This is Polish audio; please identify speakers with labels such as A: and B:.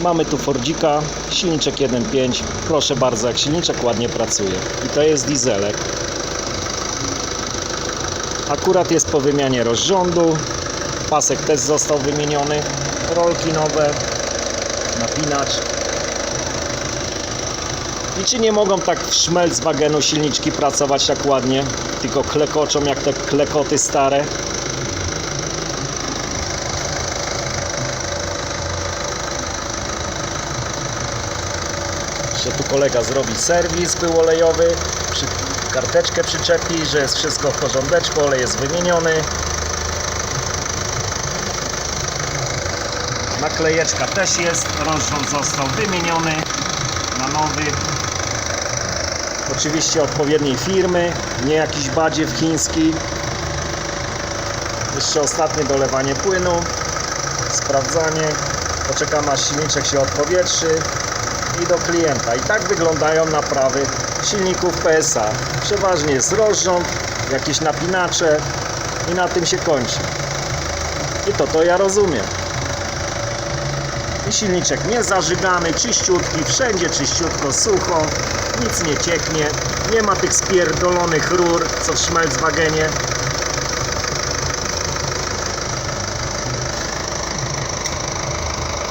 A: Mamy tu Fordzika, silniczek 1.5. Proszę bardzo, jak silniczek ładnie pracuje. I to jest dieselek. Akurat jest po wymianie rozrządu. Pasek też został wymieniony. Rolki nowe. Napinacz. I czy nie mogą tak w szmelc wagenu silniczki pracować tak ładnie? Tylko klekoczą jak te klekoty stare. Jeszcze tu kolega zrobi serwis był olejowy, przy, karteczkę przyczepi, że jest wszystko w porządeczku, olej jest wymieniony. Naklejeczka też jest, rozrząd został wymieniony na nowy. Oczywiście odpowiedniej firmy, nie jakiś badziew chiński. Jeszcze ostatnie dolewanie płynu, sprawdzanie. Poczekam aż silniczek się odpowietrzy i do klienta. I tak wyglądają naprawy silników PSA. Przeważnie jest rozrząd, jakieś napinacze i na tym się kończy. I to to ja rozumiem. I silniczek niezażygany, czyściutki, wszędzie czyściutko, sucho, nic nie cieknie, nie ma tych spierdolonych rur, co w Schmelzwagenie.